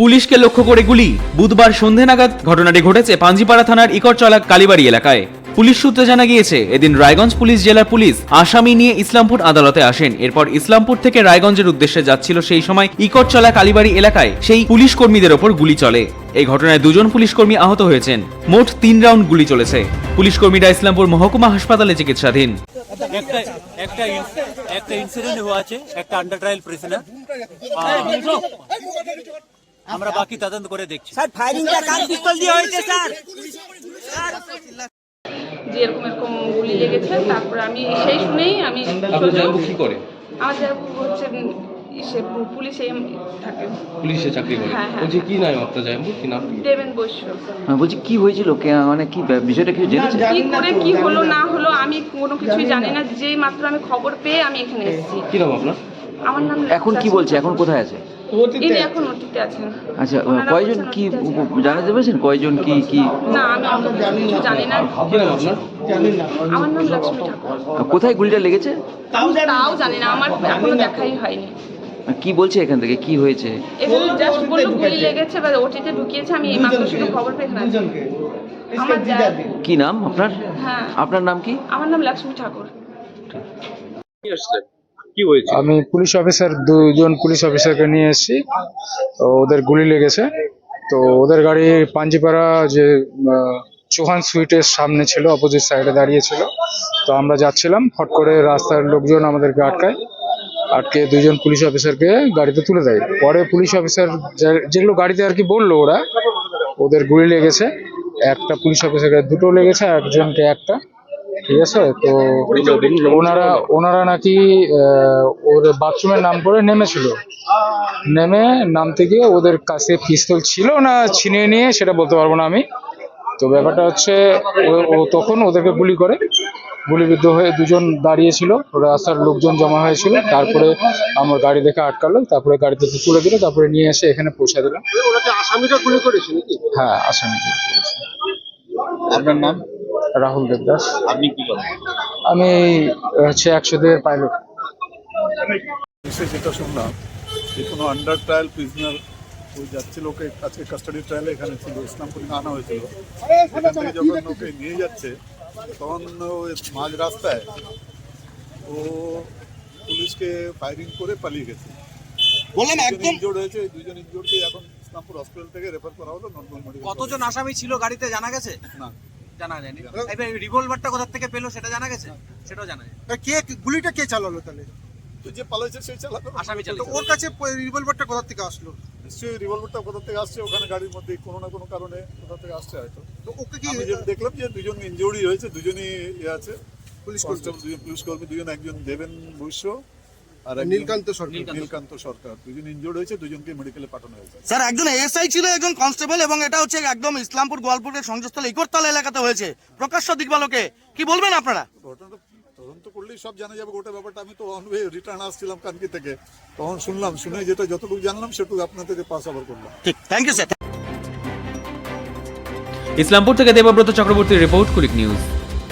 পুলিশকে লক্ষ্য করে গুলি। বুধবার সন্ধে নাগাদ ঘটনাটি ঘটেছে পাঞ্জিপাড়া থানার ইকরচলা কালীবাড়ি এলাকায়। পুলিশ সূত্রে জানা গিয়েছে, এদিন রায়গঞ্জ পুলিশ জেলার পুলিশ আসামি নিয়ে ইসলামপুর আদালতে আসেন। এরপর ইসলামপুর থেকে রায়গঞ্জের উদ্দেশ্যে যাচ্ছিল সেই সময় ইকরচলা কালীবাড়ি এলাকায় সেই পুলিশ কর্মীদের ওপর গুলি চলে। এই ঘটনায় দুজন পুলিশ কর্মী আহত হয়েছেন। মোট তিন রাউন্ড গুলি চলেছে। পুলিশ কর্মীরা ইসলামপুর মহকুমা হাসপাতালে চিকিৎসাধীন। একটা ইনসিডেন্ট একটা আন্ডার ট্রায়াল আমরা বাকি তদন্ত করে দেখছি। স্যার ফায়ারিংটা কার পিস্তল দিয়ে হয়েছে স্যার? যে এরকম এরকম গুলি লেগেছে। তারপরে আমি সেই শুনেই আমি সোজা- কি করে? আমার জায়গা হচ্ছে সে পুলিশে থাকে। পুলিশে চাকরি করে? হ্যাঁ, হ্যাঁ। বলছি কি নাম আপনার কি নাম দেবেন বৈশ্য। আমি বলছি কি হয়েছিল? কে- মানে কি বিষয়টা কিছু জেনেছেন? কি করে কি হলো না হলো আমি কোনো কিছুই জানি না। যেই মাত্র আমি খবর পেয়ে আমি এখানে এসেছি। কি নাম আপনার? আমার নাম এখন কি বলছে? এখন কোথায় আছে? ইনি এখন ওটিতে আছেন। আচ্ছা কয়জন কি। জানাতে পেরেছেন? কয়জন কি কি না আমি কিছু জানি না। আমার নাম লক্ষ্মী ঠাকুর। কোথায় গুলিটা লেগেছে? তাও জানি না। আমার এখনও দেখাই হয়নি। কি বলছে এখান থেকে? কি হয়েছে? এখানে জাস্ট বলল গুলি লেগেছে বা ওটিতে ঢুকিয়েছে। আমি এই মাত্র শুধু খবর পেয়ে এখানে আছি। আমার যা- কি নাম আপনার? হ্যাঁ। আপনার নাম কি? আমার নাম লক্ষ্মী ঠাকুর। কি হয়েছে আমি পুলিশ অফিসার, দুজন পুলিশ অফিসারকে নিয়ে এসেছি। তো ওদের গুলি লেগেছে। তো ওদের গাড়ি পাঞ্জিপাড়া যে চৌহান সুইটের সামনে ছিল, অপোজিট সাইডে দাঁড়িয়ে ছিল। তো আমরা যাচ্ছিলাম, হট করে রাস্তার লোকজন আমাদেরকে আটকায়। আটকে দুজন পুলিশ অফিসারকে গাড়িতে তুলে দেয়। পরে পুলিশ অফিসার যেগুলো গাড়িতে আর কি বলল ওরা, ওদের গুলি লেগেছে। একটা পুলিশ অফিসারকে দুটো লেগেছে একজনকে একটা। ঠিক আছে? তো ওনারা ওনারা নাকি ওদের বাথরুমের নাম করে নেমেছিল। নেমে নামতে গিয়ে ওদের কাছে পিস্তল ছিল না ছিনিয়ে নিয়ে সেটা বলতে পারব না আমি। তো ব্যাপারটা হচ্ছে ও- তখন ওদেরকে গুলি করে। গুলিবিদ্ধ হয়ে দুজন দাঁড়িয়েছিল। রাস্তার লোকজন জমা হয়েছিল। তারপরে আমার গাড়ি দেখে আটকালো তারপরে গাড়ি থেকে তুলে দিল। তারপরে নিয়ে এসে এখানে পৌঁছে দিলাম। হ্যাঁ আসামি আপনার নাম? রাহুল দেবদাস। আপনি কি করেন? আমি হচ্ছে একশো দুয়ের পাইলট যেটা শুনলাম। যে কোনো আন্ডার ট্রায়াল প্রিজনার ওই যাচ্ছিল ওকে আজকে কাস্টাডি ট্রায়ালে এখানে ছিল ইসলামপুরে আনা হয়েছিল। এখান থেকে যখন ওকে নিয়ে যাচ্ছে তখন ওই মাঝ রাস্তায় ও পুলিশকে ফায়ারিং করে পালিয়ে গেছে। বললাম একদম ইনজোর্ড হয়েছে দুজন ইনজোর্ডকে এখন ইসলামপুর হসপিটাল থেকে রেফার করা হলো নর্মাল মেডিকেল কতজন আসামি ছিল গাড়িতে জানা গেছে? না। জানা যায়নি। এবার রিভলভারটা কোথা থেকে পেল সেটা জানা গেছে? সেটাও জানা যায় কে গুলিটা কে চালালো তাহলে? তো যে পালাইছে সেই চালাতো আসামি তো চালিয়েছে ওর কাছে রিভলভারটা কোথা থেকে আসলো? নিশ্চয়ই রিভলভারটা কোথা থেকে আসছে? ওখানে গাড়ির মধ্যে কোনো না কোনো কারণে কোথা থেকে আসছে হয়তো। তো ওকে কি দেখলাম যে দুজন ইনজুরি হয়েছে দুজনই ইয়ে আছে। পুলিশ কনস্টেবল দুজন পুলিশ কর্মী দুজন একজন দেবেন বৈশ্য আর নীলকান্ত সরকার। নীলকান্ত সরকার। দুজন ইনজুর্ড হয়েছে দুজনকে মেডিকেলে পাঠানো হয়েছে। স্যার একজন এসআই ছিল একজন কনস্টেবল এবং এটা হচ্ছে একদম ইসলামপুর গোয়ালপুরের সংযোগস্থল ইকরতলা এলাকাতে হয়েছে। প্রকাশ্য দিকবালকে কি বলবেন আপনারা? ঘটনাটা তদন্ত করলেই সব জানা যাবে গোটা ব্যাপারটা। আমি তো অনওয়ে রিটার্ন আসছিলাম কানকি থেকে। তখন শুনলাম শুনে যেটা যতটুকু জানলাম সেটুকু আপনাদেরকে পাস আবার করলাম। ঠিক থ্যাংক ইউ স্যার ইসলামপুর থেকে দেবব্রত চক্রবর্তীর রিপোর্ট কুলিক নিউজ।